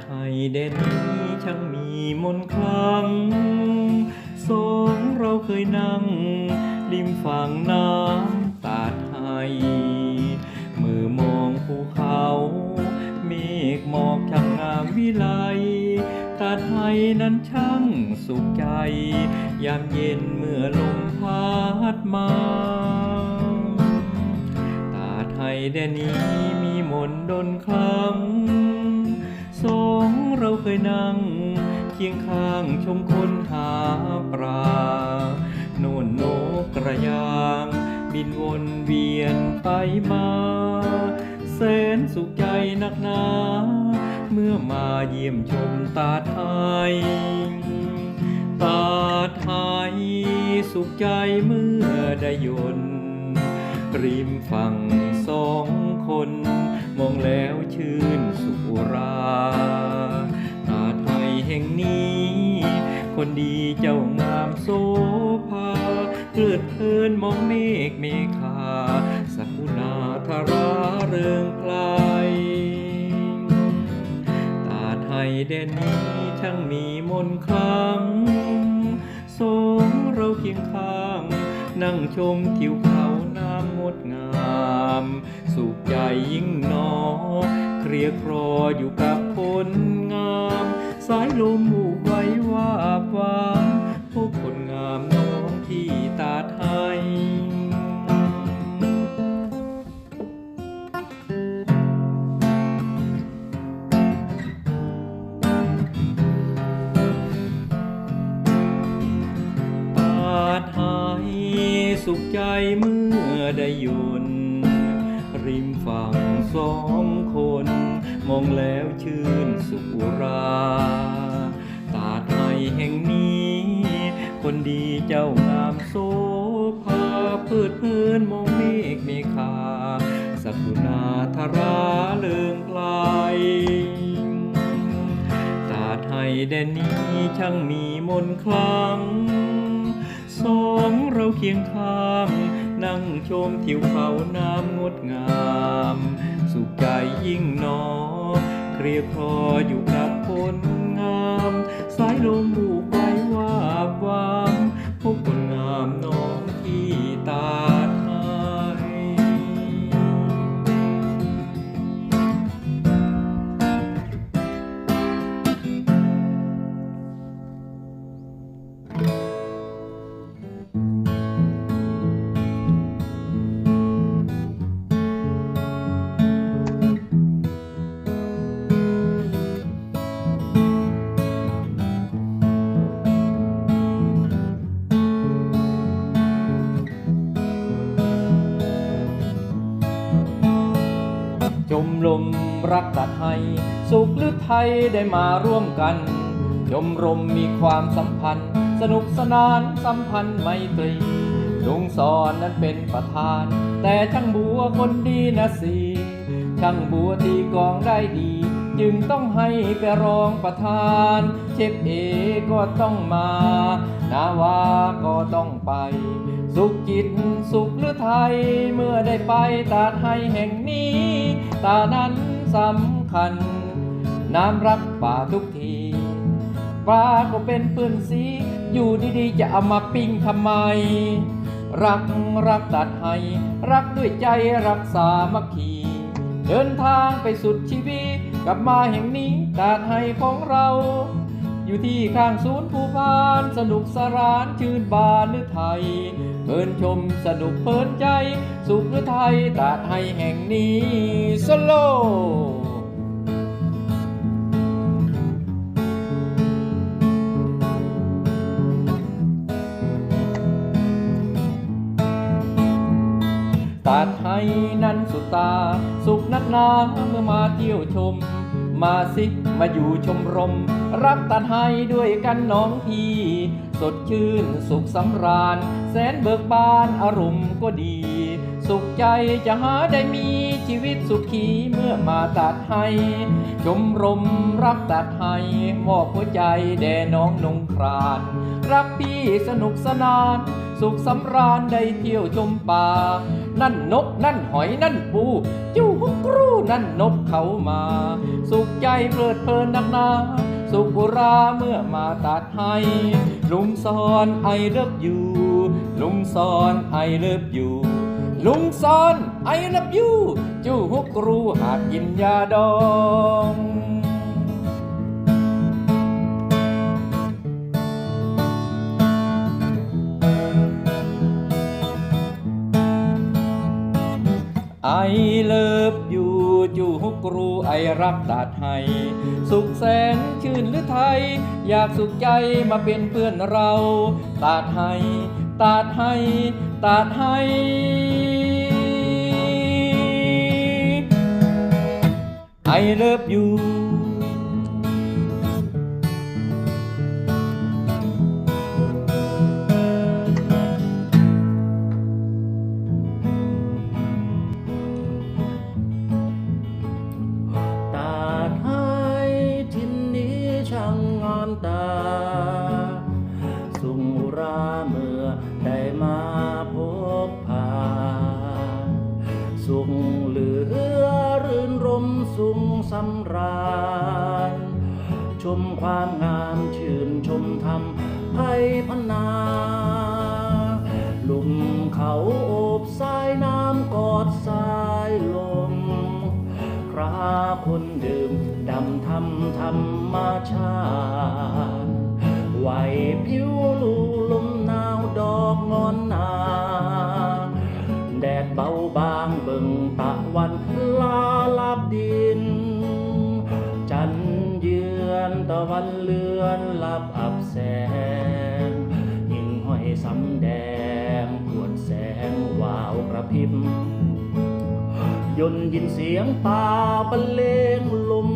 ไทยเด่นช่างมีมนคลังสองเราเคยนั่ง ริมฝั่งน้ำตาไทย มือมองภูเขา เมฆหมอกช่างงามวิไล ตาไทยนั้นช่างสุขใจ ยามเย็นเมื่อลมพัดมา ตาไทยแดนนี้มีมนดนคลัง เคยนั่ง เคียงข้างชมคนหาปลาโน่นนกกระยาง บินวนเวียนไปมาแสนสุขใจนักหนา เมื่อมาเยี่ยมชมตาไทย ตาไทยสุขใจเมื่อได้ยนริมฝั่งสองคน มองแล้วชื่นสุรา นี้ คนดีเจ้างามโสภาเพลิดเพลินมองเมฆเมฆาสักุณาธาราเริงไพลายตาไทยแดนนี้ช่างมีมนคลังสงเราเคียงข้าง นั่งชมทิวเขาน้ำงดงาม สุขใจยิ่งนอ เครียดครออยู่กับายลมหูไว้ว่าบวามพบคนงามน้องที่ตาไทยตาไทยสุขใจเมื่อได้ยนริมฝั่งสองคน มองแล้วชื่นสุขรา ตาไทยแห่งนี้ คนดีเจ้างามโสภาพิดเพลินมองเมฆเมฆาสักุณาธาราเลิงไกลตาไทยแดนนี้ช่างมีมนคลังสองเราเคียงข้าง นั่งชมทิวเขาน้ำงดงาม สุขใจยิ่งหนอ เครียดคลออยู่กับคนงาม สายลม มรักตัดให้สุขหรือไทยได้มาร่วมกันชมรมมีความสัมพันธ์ สนุกสนานสัมพันธ์ไมตรี ลุงสอนนั้นเป็นประธาน แต่ช่างบัวคนดีนะสิช่างบัวตีกองได้ดี จึงต้องให้ไปรองประธาน เชฟเอก็ต้องมานาวาก็ต้องไป สุขจิตสุขหรือไทย เมื่อได้ไปตาไทยแห่งนี้ ตานั้นสำคัญ น้ำรักป่าทุกทีปลาก็เป็นปืนสี อยู่ดีๆ จะเอามาปิ้งทำไม รักรักตัดให้ รักด้วยใจรักสามัคคี เดินทางไปสุดชีวิต กลับมาแห่งนี้ตาดให้ของเรา อยู่ที่ข้างศูนย์ภูพาน สนุกสรานชื่นบานหรือไทยเพลินชมสนุกเพลินใจ สุขหรือไทยตาดให้แห่งนี้สโลตาไทยนั้นสุดตา สุขนักนาเมื่อมาเที่ยวชม มาสิมาอยู่ชมรม รักตาไทยด้วยกันน้องพี่ สดชื่นสุขสำราญ แสนเบิกบานอารมณ์ก็ดี สุขใจจะหาได้มีชีวิตสุขีเมื่อมาตัดให้ ชมรมรักตัดให้มอบหัวใจแด่น้องนงคราน รักพี่สนุกสนาน สุขสำราญได้เที่ยวชมป่า นั่นนกนั่นหอยนั่นปูจูฮุกรูนั่นนกเขามา สุขใจเพลิดเพลินนักนาสุขบุราเมื่อมาตัดให้ ลุงสอนไอเลิฟยูลุงสอนไอเลิฟยูลุงสอนไอเลิฟยูจู้ฮุกรูหากกินยาดอง ไอเลิฟอยู่จูฮุกรูไอรักตาไทยสุขแสนชื่นหรือไทย อยากสุขใจมาเป็นเพื่อนเราตาไทยตาไทยตาไทยไอเลิฟอยู่ ชื่นชมธรรมไพพนาลุมเขาโอบสายน้ำกอดสายลมคราคนดื่มดำทำธรรมชา ตะวันเลือนลับอับแสง หิ่งห้อยสำแดงปวดแสงวาวกระพริบยนยินเสียงป่าบรรเลงลม